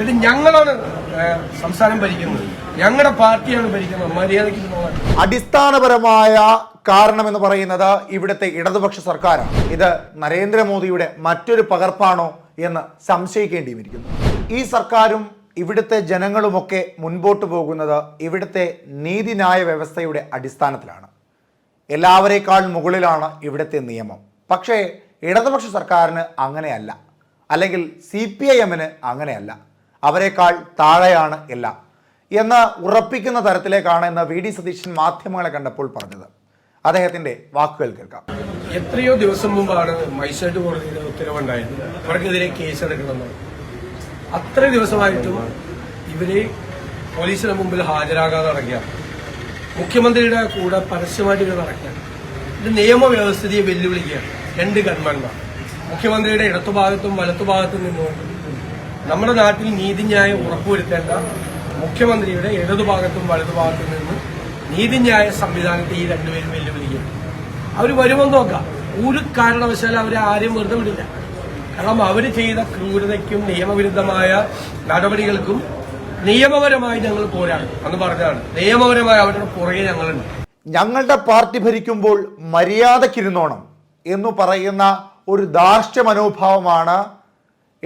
ഇത് ഞങ്ങളാണ് സംസാരം ഭരിക്കുന്നത്. ഞങ്ങളുടെ പാർട്ടിയാണ് ഭരിക്കുന്നത്. മര്യാദയ്ക്ക് അടിസ്ഥാനപരമായ കാരണം എന്ന് പറയുന്നത് ഇവിടുത്തെ ഇടതുപക്ഷ സർക്കാരാണ്. ഇത് നരേന്ദ്രമോദിയുടെ മറ്റൊരു പകർപ്പാണോ എന്ന് സംശയിക്കേണ്ടി വരിക്കുന്നു ഈ സർക്കാരും ഇവിടുത്തെ ജനങ്ങളുമൊക്കെ മുൻപോട്ട് പോകുന്നത് ഇവിടുത്തെ നീതിന്യായ വ്യവസ്ഥയുടെ അടിസ്ഥാനത്തിലാണ്. എല്ലാവരേക്കാൾ മുകളിലാണ് ഇവിടുത്തെ നിയമം. പക്ഷേ ഇടതുപക്ഷ സർക്കാരിന് അങ്ങനെയല്ല. അല്ലെങ്കിൽ സി പി ഐ എമ്മിന് അങ്ങനെയല്ല. അവരെക്കാൾ താഴെയാണ് എല്ലാം എന്ന് ഉറപ്പിക്കുന്ന തരത്തിലേക്കാണ് എന്ന് വി ഡി സതീശൻ മാധ്യമങ്ങളെ കണ്ടപ്പോൾ പറഞ്ഞത്. അദ്ദേഹത്തിന്റെ വാക്കുകൾ കേൾക്കാം. എത്രയോ ദിവസം മുമ്പാണ് മൈസൂർ കോടതിയുടെ ഉത്തരവുണ്ടായത്. അവർക്കെതിരെ കേസ് എടുക്കണമെന്ന്. അത്ര ദിവസമായിട്ടും ഇവർ പോലീസിന് മുമ്പിൽ ഹാജരാകാതെ നടക്കുക മുഖ്യമന്ത്രിയുടെ കൂടെ പരസ്യമായിട്ട് ഇവർ നടക്കുക ഇത് നിയമവ്യവസ്ഥിതിയെ വെല്ലുവിളിക്കുക രണ്ട് ഗൺമാന്മാർ മുഖ്യമന്ത്രിയുടെ ഇടത്തുഭാഗത്തും വലത്തുഭാഗത്തും നിന്നുകൊണ്ട് നമ്മുടെ നാട്ടിൽ നീതിന്യായം ഉറപ്പുവരുത്തേണ്ട മുഖ്യമന്ത്രിയുടെ ഇടതുഭാഗത്തും വലതുഭാഗത്തും നിന്ന് നീതിന്യായ സംവിധാനത്തെ ഈ രണ്ടുപേരും വെല്ലുവിളിക്കും അവർ വരുമെന്ന് നോക്കാം. ഒരു കാരണവശാലും അവരെ ആരെയും വെറുതെ വിടില്ല. കാരണം അവർ ചെയ്ത ക്രൂരതയ്ക്കും നിയമവിരുദ്ധമായ നടപടികൾക്കും നിയമപരമായി ഞങ്ങൾ പോരാടും എന്ന് പറഞ്ഞതാണ്. നിയമപരമായി അവരുടെ പുറകെ ഞങ്ങളുണ്ട്. ഞങ്ങളുടെ പാർട്ടി ഭരിക്കുമ്പോൾ മര്യാദക്കിരുന്നോണം എന്ന് പറയുന്ന ഒരു ദാർഷ്ട്യ മനോഭാവമാണ്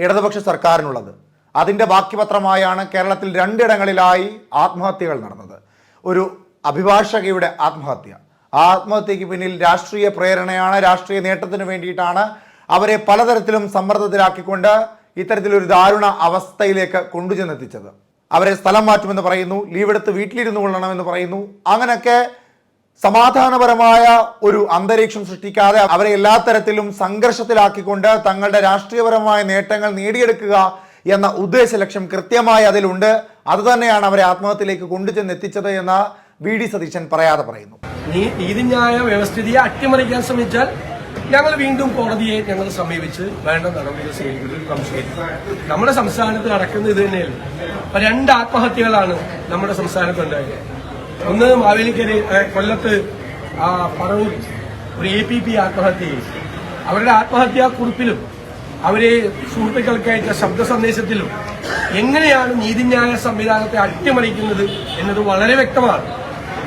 ഇടതുപക്ഷ സർക്കാരിനുള്ളത്. അതിന്റെ ബാക്കിപത്രമായാണ് കേരളത്തിൽ രണ്ടിടങ്ങളിലായി ആത്മഹത്യകൾ നടന്നത്. ഒരു അഭിഭാഷകയുടെ ആത്മഹത്യ. ആത്മഹത്യക്ക് പിന്നിൽ രാഷ്ട്രീയ പ്രേരണയാണ് രാഷ്ട്രീയ നേട്ടത്തിന് വേണ്ടിയിട്ടാണ് അവരെ പലതരത്തിലും സമ്മർദ്ദത്തിലാക്കിക്കൊണ്ട് ഇത്തരത്തിലൊരു ദാരുണ അവസ്ഥയിലേക്ക് കൊണ്ടുചെന്നെത്തിച്ചത്. അവരെ സ്ഥലം മാറ്റുമെന്ന് പറയുന്നു ലീവെടുത്ത് വീട്ടിലിരുന്നു കൊള്ളണമെന്ന് പറയുന്നു അങ്ങനെയൊക്കെ സമാധാനപരമായ ഒരു അന്തരീക്ഷം സൃഷ്ടിക്കാതെ അവരെ എല്ലാ തരത്തിലും സംഘർഷത്തിലാക്കിക്കൊണ്ട് തങ്ങളുടെ രാഷ്ട്രീയപരമായ നേട്ടങ്ങൾ നേടിയെടുക്കുക എന്ന ഉദ്ദേശ ലക്ഷ്യം കൃത്യമായി അതിലുണ്ട്. അത് തന്നെയാണ് അവരെ ആത്മഹത്യയിലേക്ക് കൊണ്ടുചെന്ന് എത്തിച്ചത് എന്ന് വി ഡി സതീശൻ പറയാതെ പറയുന്നു. നീ- നീതിന്യായ വ്യവസ്ഥിതിയെ അട്ടിമറിക്കാൻ ശ്രമിച്ചാൽ ഞങ്ങൾ വീണ്ടും കോടതിയെ ഞങ്ങൾ സമീപിച്ച് വേണ്ട നടപടികൾ സ്വീകരിക്കുന്നത് സംശയിക്കും നമ്മുടെ സംസ്ഥാനത്ത് നടക്കുന്നത് ഇത് തന്നെയല്ലേ? രണ്ട് ആത്മഹത്യകളാണ് നമ്മുടെ സംസ്ഥാനത്ത് ഉണ്ടായത്. ഒന്ന് മാവേലിക്കരി കൊല്ലത്ത് ആ പറവൂർ ഒരു എ പി പി ആത്മഹത്യ ചെയ്തു. അവരുടെ ആത്മഹത്യാ കുറിപ്പിലും അവരെ സുഹൃത്തുക്കൾക്ക് അയച്ച ശബ്ദ സന്ദേശത്തിലും എങ്ങനെയാണ് നീതിന്യായ സംവിധാനത്തെ അട്ടിമറിക്കുന്നത് എന്നത് വളരെ വ്യക്തമാണ്.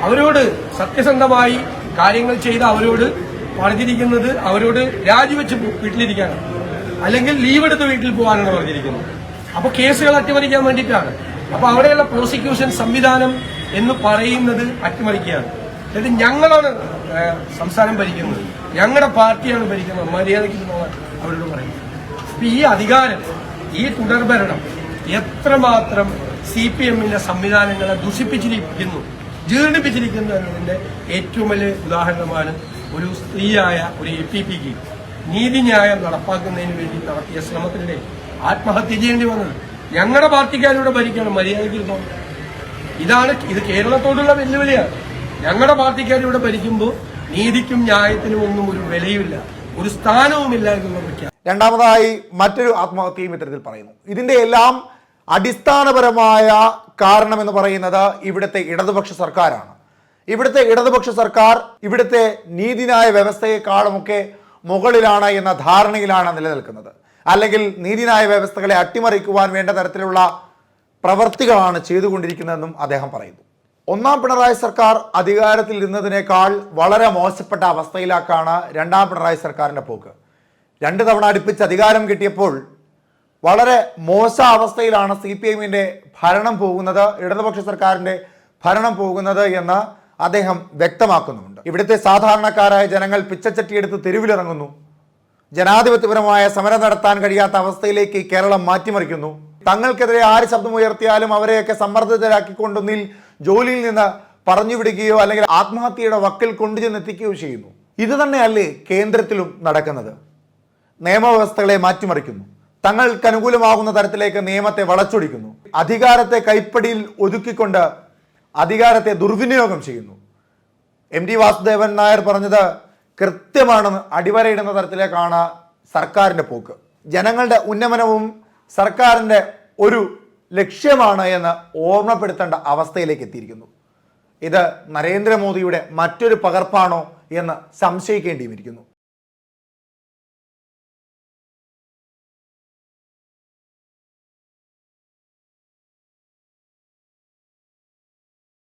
അവരോട് സത്യസന്ധമായി കാര്യങ്ങൾ ചെയ്ത അവരോട് പറഞ്ഞിരിക്കുന്നത് അവരോട് രാജിവെച്ച് വീട്ടിലിരിക്കാനാണ്. അല്ലെങ്കിൽ ലീവ് എടുത്ത് വീട്ടിൽ പോകാനാണ് പറഞ്ഞിരിക്കുന്നത്. അപ്പോൾ കേസുകൾ അട്ടിമറിക്കാൻ വേണ്ടിയിട്ടാണ്. അപ്പൊ അവിടെയുള്ള പ്രോസിക്യൂഷൻ സംവിധാനം എന്ന് പറയുന്നത് അട്ടിമറിക്കുകയാണ്. അതായത് ഞങ്ങളാണ് സംസ്ഥാനം ഭരിക്കുന്നത്. ഞങ്ങളുടെ പാർട്ടിയാണ് ഭരിക്കുന്നത്. മര്യാദയ്ക്ക് അവരോട് പറയുന്നത് അപ്പൊ ഈ അധികാരം ഈ തുടർഭരണം എത്രമാത്രം സി പി എമ്മിന്റെ സംവിധാനങ്ങളെ ദുഷിപ്പിച്ചിരിക്കുന്നു ജീർണിപ്പിച്ചിരിക്കുന്നു എന്നതിന്റെ ഏറ്റവും വലിയ ഉദാഹരണമാണ് ഒരു സ്ത്രീയായ ഒരു എ പി പിക്ക് നീതിന്യായം നടപ്പാക്കുന്നതിന് വേണ്ടി നടത്തിയ ശ്രമത്തിനിടെ ആത്മഹത്യ ചെയ്യേണ്ടി വന്നത്. ഞങ്ങളുടെ പാർട്ടിക്കാരിവിടെ ഭരിക്കണം മര്യാദയ്ക്ക് ഇതാണ് ഇത് കേരളത്തോടുള്ള വെല്ലുവിളിയാണ്. ഞങ്ങളുടെ പാർട്ടിക്കാരിവിടെ ഭരിക്കുമ്പോൾ നീതിക്കും ന്യായത്തിനും ഒന്നും ഒരു വിലയുമില്ല ഒരു സ്ഥാനവുമില്ല എന്നുള്ള രണ്ടാമതായി മറ്റൊരു ആത്മഹത്യയും ഇത്തരത്തിൽ പറയുന്നു. ഇതിന്റെ എല്ലാം അടിസ്ഥാനപരമായ കാരണം എന്ന് പറയുന്നത് ഇവിടുത്തെ ഇടതുപക്ഷ സർക്കാരാണ്. ഇവിടുത്തെ ഇടതുപക്ഷ സർക്കാർ ഇവിടുത്തെ നീതിന്യായ വ്യവസ്ഥയെക്കാളുമൊക്കെ മുകളിലാണ് എന്ന ധാരണയിലാണ് നിലനിൽക്കുന്നത്. അല്ലെങ്കിൽ നീതിന്യായ വ്യവസ്ഥകളെ അട്ടിമറിക്കുവാൻ വേണ്ട തരത്തിലുള്ള പ്രവർത്തികളാണ് ചെയ്തുകൊണ്ടിരിക്കുന്നതെന്നും അദ്ദേഹം പറയുന്നു. ഒന്നാം പിണറായി സർക്കാർ അധികാരത്തിൽ ഇരുന്നതിനേക്കാൾ വളരെ മോശപ്പെട്ട അവസ്ഥയിലാക്കാണ് രണ്ടാം പിണറായി സർക്കാരിന്റെ പോക്ക്. രണ്ട് തവണ അടുപ്പിച്ച് അധികാരം കിട്ടിയപ്പോൾ വളരെ മോശ അവസ്ഥയിലാണ് സി പി എമ്മിന്റെ ഭരണം പോകുന്നത് ഇടതുപക്ഷ സർക്കാരിന്റെ ഭരണം പോകുന്നത് എന്ന് അദ്ദേഹം വ്യക്തമാക്കുന്നുണ്ട് ഇവിടുത്തെ സാധാരണക്കാരായ ജനങ്ങൾ പിച്ചച്ചട്ടിയെടുത്ത് തെരുവിലിറങ്ങുന്നു. ജനാധിപത്യപരമായ സമരം നടത്താൻ കഴിയാത്ത അവസ്ഥയിലേക്ക് കേരളം മാറ്റിമറിക്കുന്നു. തങ്ങൾക്കെതിരെ ആര് ശബ്ദമുയർത്തിയാലും അവരെയൊക്കെ സമ്മർദ്ദത്തിലാക്കിക്കൊണ്ടൊന്നിൽ ജോലിയിൽ നിന്ന് പറഞ്ഞുവിടുകയോ അല്ലെങ്കിൽ ആത്മഹത്യയുടെ വക്കിൽ കൊണ്ടുചെന്നെത്തിക്കുകയോ ചെയ്യുന്നു. ഇത് തന്നെയല്ലേ കേന്ദ്രത്തിലും നടക്കുന്നത്. നിയമവ്യവസ്ഥകളെ മാറ്റിമറിക്കുന്നു. തങ്ങൾക്ക് അനുകൂലമാകുന്ന തരത്തിലേക്ക് നിയമത്തെ വളച്ചൊടിക്കുന്നു. അധികാരത്തെ കൈപ്പടിയിൽ ഒതുക്കിക്കൊണ്ട് അധികാരത്തെ ദുർവിനിയോഗം ചെയ്യുന്നു. എം ടി വാസുദേവൻ നായർ പറഞ്ഞത് കൃത്യമാണെന്ന് അടിവരയിടുന്ന തരത്തിലേക്കാണ് സർക്കാരിന്റെ പോക്ക്. ജനങ്ങളുടെ ഉന്നമനവും സർക്കാരിന്റെ ഒരു ലക്ഷ്യമാണ് എന്ന് ഓർമ്മപ്പെടുത്തേണ്ട അവസ്ഥയിലേക്ക് എത്തിയിരിക്കുന്നു. ഇത് നരേന്ദ്രമോദിയുടെ മറ്റൊരു പകർപ്പാണോ എന്ന് സംശയിക്കേണ്ടിയിരിക്കുന്നു